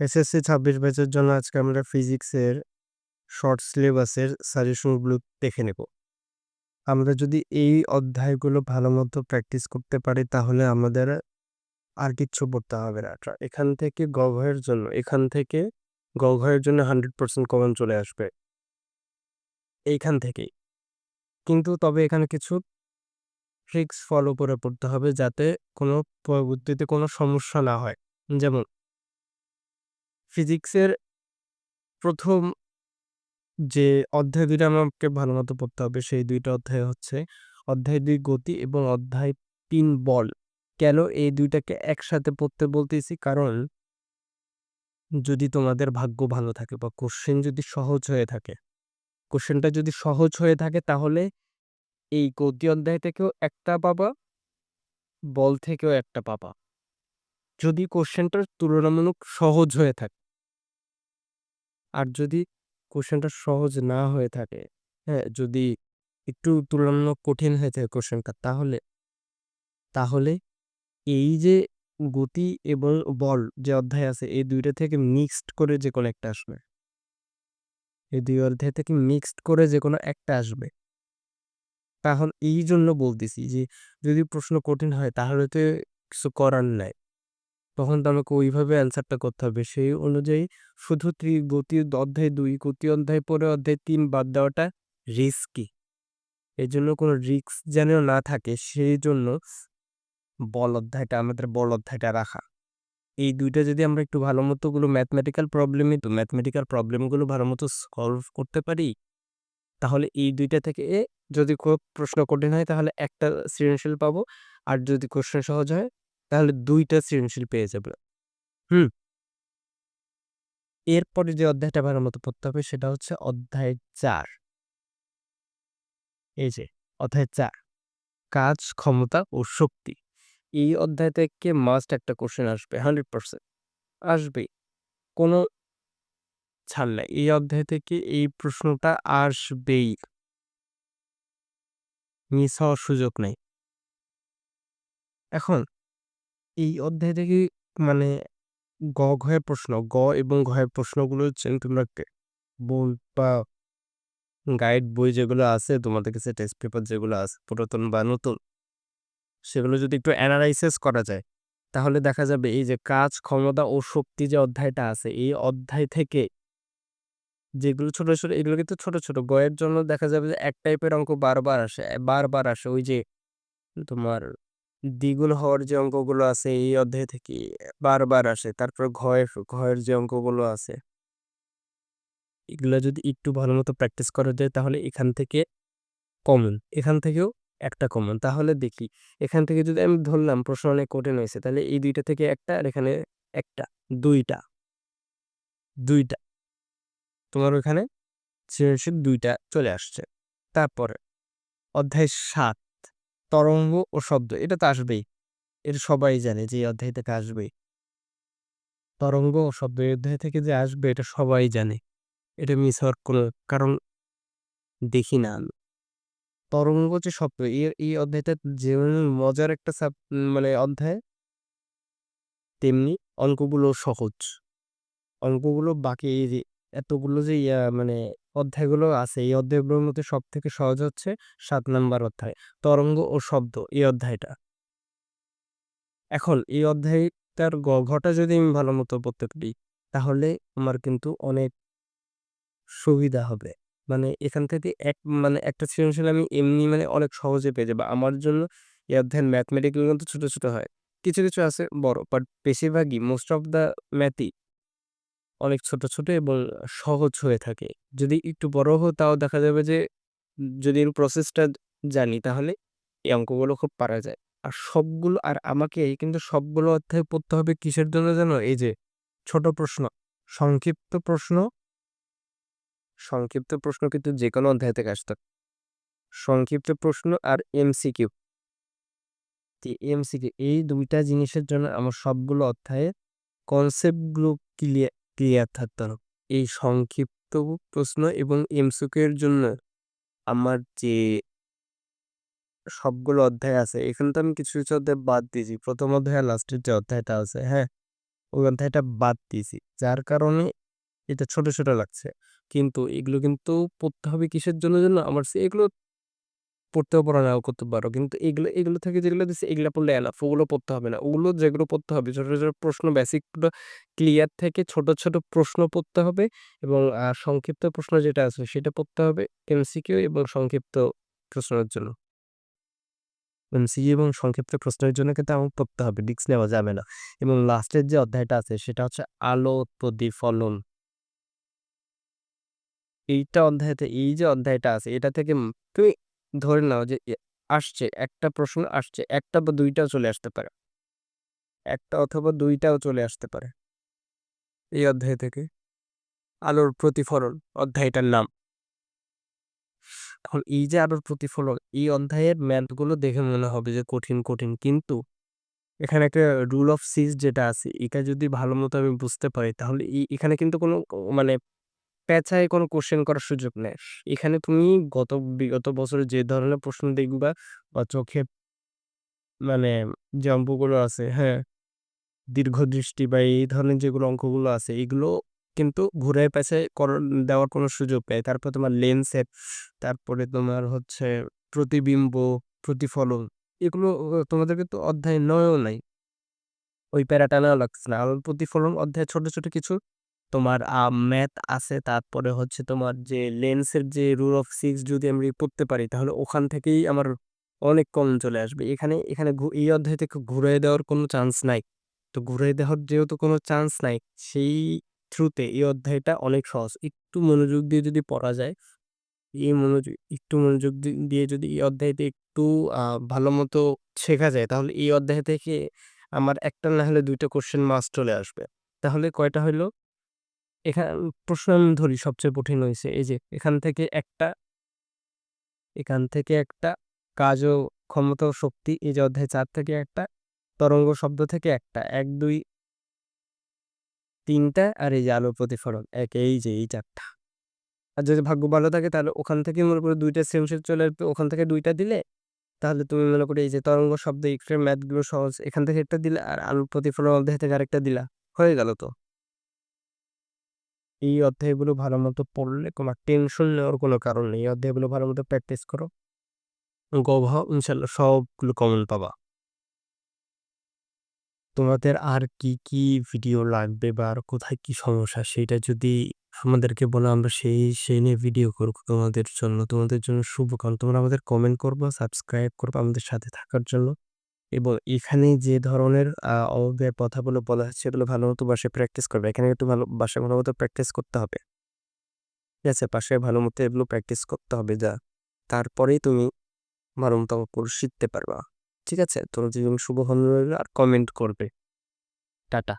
SSC ২৬ ব্যাচের জন্য আজকে আমরা ফিজিক্সের শর্ট সিলেবাসের সাজেশনগুলো দেখে নেব। আমরা যদি এই অধ্যায়গুলো ভালো মতো প্র্যাকটিস করতে পারি, তাহলে আমাদের আর কিচ্ছু পড়তে হবে না। এখান থেকে গ ঘয়ের জন্য, এখান থেকে গ ঘয়ের জন্য 100% কমন চলে আসবে। এইখান থেকেই। কিন্তু তবে এখানে কিছু ট্রিক্স ফলো করে পড়তে হবে যাতে কোনো পরবর্তীতে কোনো সমস্যা না হয়। যেমন ফিজিক্সের প্রথম যে অধ্যায় দুইটা আমাকে ভালো মতো পড়তে হবে সেই দুইটা অধ্যায় হচ্ছে অধ্যায় দুই গতি এবং অধ্যায় ৩ বল। কেন এই দুইটাকে একসাথে পড়তে বলতেছি? কারণ যদি তোমাদের ভাগ্য ভালো থাকে বা কোশ্চেন যদি সহজ হয়ে থাকে, কোশ্চেনটা যদি সহজ হয়ে থাকে তাহলে এই গতি অধ্যায় থেকেও একটা পাবা, বল থেকেও একটা পাবা। যদি কোশ্চেনটা তুলনামূলক সহজ হয়ে থাকে। আর যদি কোশ্চেনটা সহজ না হয়ে থাকে, হ্যাঁ? যদি একটু তুলনামূলক কঠিন হয়ে থাকে কোশ্চেনটা তাহলে তাহলে এই যে গতি এবং বল যে অধ্যায় আছে এই দুইটা থেকে মিক্সড করে যেকোনো একটা আসবে। এই দুই অধ্যায় থেকে মিক্সড করে যেকোনো একটা আসবে। তাহলে এই জন্য বলতেছি যে যদি প্রশ্ন কঠিন হয় তাহলে তো কিছু করার নাই। তখন তো আমাকে ওইভাবে অ্যান্সারটা করতে হবে। সেই অনুযায়ী শুধু ত্রি গতি অধ্যায় দুই গতি অধ্যায় পরে অধ্যায় তিন বাদ দেওয়াটা রিস্কি। এই জন্য কোনো রিস্ক যেন না থাকে সেই জন্য বল অধ্যায়টা আমাদের বল অধ্যায়টা রাখা। এই দুইটা যদি আমরা একটু ভালোমতো গুলো ম্যাথমেটিক্যাল প্রবলেমই তো ম্যাথমেটিক্যাল প্রবলেমগুলো ভালো মতো সলভ করতে পারি, তাহলে এই দুইটা থেকে যদি খুব প্রশ্ন কঠিন হয় তাহলে একটা সৃজনশীল পাবো। আর যদি কোশ্চেন সহজ হয় তাহলে ২ টা সৃজনশীল পেয়ে যাবে। হুম? এরপরে যে অধ্যায়টা ভালোমতো পড়তে হবে সেটা হচ্ছে অধ্যায় ৪। এই যে অধ্যায় ৪ কাজ, ক্ষমতা ও শক্তি। এই অধ্যায় থেকে মাস্ট একটা কোশ্চেন আসবে 100% আসবেই। কোনো ছাড় নাই। এই অধ্যায় থেকে এই প্রশ্নটা আসবেই। মিস হওয়ার সুযোগ নেই এখন এই অধ্যায় থেকে মানে গ, ঘয়ের প্রশ্ন, গ এবং ঘয়ের প্রশ্নগুলো হচ্ছে তোমরা বই বা গাইড বই যেগুলো আছে তোমাদের কাছে টেস্ট পেপার যেগুলো আছে পুরাতন বা নতুন সেগুলো যদি একটু অ্যানালাইসিস করা যায় তাহলে দেখা যাবে এই যে কাজ, ক্ষমতা ও শক্তি যে অধ্যায়টা আছে এই অধ্যায় থেকে যেগুলো ছোট, ছোট এগুলো কিন্তু ছোট, ছোট। গয়ের জন্য দেখা যাবে যে এক টাইপের অঙ্ক বারবার আসে, বারবার আসে। ওই যে তোমার দ্বিগুণ হওয়ার যে অঙ্কগুলো আছে এই অধ্যায় থেকে বারবার আসে। তারপর ঘয়ের ঘয়ের যে অঙ্কগুলো আছে এগুলো যদি একটু ভালো মতো প্র্যাকটিস করা যায় তাহলে এখান থেকে কমন, এখান থেকেও একটা কমন। তাহলে দেখি এখান থেকে যদি আমি ধরলাম প্রশ্ন অনেক কঠিন হয়েছে তাহলে এই দুইটা থেকে একটা আর এখানে একটা, দুইটা দুইটা তোমার ওখানে সৃজনশীল ২ টা চলে আসছে। তারপরে অধ্যায় ৭ তরঙ্গ ও শব্দ। এটা তো আসবেই। এটা সবাই জানে যে অধ্যায় থেকে আসবেই। তরঙ্গ ও শব্দ এই অধ্যায় থেকে যে আসবে, এটা সবাই জানে। এটা মিস হওয়ার কোনো কারণ দেখি না আমি। তরঙ্গ যে শব্দ, এই এই অধ্যায়টা যেমন মজার একটা সাব মানে অধ্যায় তেমনি অঙ্কগুলো সহজ। অঙ্কগুলো বাকি এই যে এতগুলো যে ইয়া মানে অধ্যায়গুলো আছে এই অধ্যায়গুলোর মধ্যে সব থেকে সহজ হচ্ছে সাত নাম্বার অধ্যায়। তরঙ্গ ও শব্দ এই অধ্যায়টা। এখন এই অধ্যায়টার ঘটা যদি আমি ভালোমতো পড়তে পারি তাহলে আমার কিন্তু অনেক সুবিধা হবে। মানে এখান থেকে এক মানে একটা সৃজনশীল আমি এমনি মানে অনেক সহজে পেয়ে যাব। আমার জন্য এই অধ্যায়ের ম্যাথমেটিক্যাল কিন্তু ছোটো ছোটো হয়। কিছু, কিছু আছে বড় বাট বেশিরভাগই মোস্ট অফ দ্য ম্যাথই অনেক ছোট, ছোট এবং সহজ হয়ে থাকে। যদি একটু বড় হয় তাও দেখা যাবে যে যদি এর প্রসেসটা জানি তাহলে এই অঙ্কগুলো খুব পারা যায়। আর সবগুলো আর আমাকে কিন্তু সবগুলো অধ্যায় পড়তে হবে কিসের জন্য জানো? এই যে ছোট প্রশ্ন, সংক্ষিপ্ত প্রশ্ন সংক্ষিপ্ত প্রশ্ন কিন্তু যে কোনো অধ্যায় থেকে আসতে। সংক্ষিপ্ত প্রশ্ন আর এমসিকিউ। এমসিকিউ এই দুইটা জিনিসের জন্য আমার সবগুলো অধ্যায়ের কনসেপ্টগুলো ক্লিয়ার ক্লিয়ার থাকতে হবে। এই সংক্ষিপ্ত প্রশ্ন এবং এমসিকিউ এর জন্য আমার যে সবগুলো অধ্যায় আছে এখানে তো আমি কিছু, কিছু অধ্যায় বাদ দিয়েছি। প্রথম অধ্যায় লাস্টের যে অধ্যায়টা আছে, হ্যাঁ? ওই অধ্যায়টা বাদ দিয়েছি। যার কারণে এটা ছোট, ছোট লাগছে। কিন্তু এগুলো কিন্তু পড়তে হবে কিসের জন্য জানো? আমার এগুলো পড়তেও পারো নাও করতে পারো। কিন্তু এগুলো এগুলো থেকে যেগুলো দিছে এগুলা পড়লে এনাফ। ওগুলো পড়তে হবে না। ওগুলো যেগুলো পড়তে হবে ছোট, ছোট প্রশ্ন বেসিকগুলো ক্লিয়ার থেকে ছোট, ছোট প্রশ্ন পড়তে হবে এবং সংক্ষিপ্ত প্রশ্ন যেটা আছে সেটা পড়তে হবে এমসিকিউ এবং সংক্ষিপ্ত প্রশ্নের জন্য। এমসিকিউ এবং সংক্ষিপ্ত প্রশ্নের জন্য কিন্তু আমাকে পড়তে হবে। রিস্ক নেওয়া যাবে না। এবং লাস্টের যে অধ্যায়টা আছে সেটা হচ্ছে আলো প্রতিফলন। এইটা অধ্যায়তে এই যে অধ্যায়টা আছে এটা থেকে তুমি ধরে নাও যে আসছে একটা প্রশ্ন আসছে। একটা বা দুইটাও চলে আসতে পারে। একটা অথবা দুইটাও চলে আসতে পারে। এই অধ্যায় থেকে। আলোর প্রতিফলন অধ্যায়টার নাম। এখন এই যে আলোর প্রতিফলন এই অধ্যায়ের ম্যাথগুলো দেখে মনে হবে যে কঠিন, কঠিন। কিন্তু এখানে একটা রুল অফ সিক্স যেটা আছে এটা যদি ভালো মতো আমি বুঝতে পারি তাহলে এখানে কিন্তু কোনো মানে পেঁচায় কোনো কোয়েশ্চেন করার সুযোগ নেই। এখানে তুমি গত বিগত বছরে যে ধরনের প্রশ্ন দেখবা বা চোখে মানে যে অঙ্কগুলো আছে হ্যাঁ, দীর্ঘদৃষ্টি বা এই ধরনের যেগুলো অঙ্কগুলো আছে এগুলো কিন্তু ঘুরায় পেঁচায় কর দেওয়ার কোনো সুযোগ নেই। তারপর তোমার লেন্সের, তারপরে তোমার হচ্ছে প্রতিবিম্ব, প্রতিফলন এগুলো তোমাদের কিন্তু অধ্যায় ৯ ও নাই। ওই প্যারাটা নেওয়া লাগছে না। আলোর প্রতিফলন অধ্যায় ছোট, ছোট কিছু তোমার ম্যাথ আছে। তারপরে হচ্ছে তোমার যে লেন্সের যে রুল অফ সিক্স যদি আমি পড়তে পারি তাহলে ওখান থেকেই আমার অনেক কম চলে আসবে। এখানে এখানে এই অধ্যায় থেকে ঘুরায় দেওয়ার কোনো চান্স নাই। তো ঘুরায় দেওয়ার যেহেতু কোনো চান্স নাই সেই থ্রুতে এই অধ্যায়টা অনেক সহজ। একটু মনোযোগ দিয়ে যদি পড়া যায়, এই মনোযোগ একটু মনোযোগ দিয়ে যদি এই অধ্যায়টা একটু ভালো মতো শেখা যায় তাহলে এই অধ্যায় থেকে আমার একটা না হলে ২ টা কোয়েশ্চেন মাস্ট চলে আসবে। তাহলে কয়টা হইল? এখা প্রশ্ন আমি ধরি সবচেয়ে কঠিন হয়েছে এই যে এখান থেকে একটা এখান থেকে একটা কাজ ও ক্ষমতা ও শক্তি এই যে অধ্যায় চার থেকে একটা, তরঙ্গ শব্দ থেকে একটা এক দুই তিনটা আর এই যে আলোর প্রতিফলন এক এই যে এই চারটা আর যদি ভাগ্য ভালো থাকে তাহলে ওখান থেকে মনে করো ২ টা সেম সেট চলে আসবে। ওখান থেকে দুইটা দিলে তাহলে তুমি মনে করো এই যে তরঙ্গ শব্দ এক্সট্রা ম্যাথগুলো সহজ। এখান থেকে একটা দিলে আর আলো প্রতিফলন অধ্যায় থেকে আরেকটা দিলা। হয়ে গেল তো। এই অধ্যায়গুলো ভালো মতো পড়লে তোমার টেনশন নেওয়ার কোনো কারণ নেই। এই অধ্যায়গুলো ভালোমতো প্র্যাকটিস করো। গ, ঘ ইনশাআল্লাহ সবগুলো কমন পাবা। তোমাদের আর কি, কি ভিডিও লাগবে বা আর কোথায় কি সমস্যা সেইটা যদি আমাদেরকে বলো আমরা সেই, সেই নিয়ে ভিডিও করব তোমাদের জন্য। তোমাদের জন্য শুভকামনা। তোমরা আমাদের কমেন্ট করব সাবস্ক্রাইব করব আমাদের সাথে থাকার জন্য। এবং এখানে যে ধরনের অঙ্গের কথাগুলো বলা হচ্ছে, এগুলো ভালো মতো বাসায় প্র্যাকটিস করবে। এখানে একটু ভালো, বাসায় ভালো মতো প্র্যাকটিস করতে হবে। ঠিক আছে? বাসায় ভালোমতো এগুলো প্র্যাকটিস করতে হবে যা তারপরেই তুমি ভালো মতো অঙ্কগুলো শিখতে পারবা। ঠিক আছে? তোর জীবন শুভ হল আর কমেন্ট করবে। টাটা।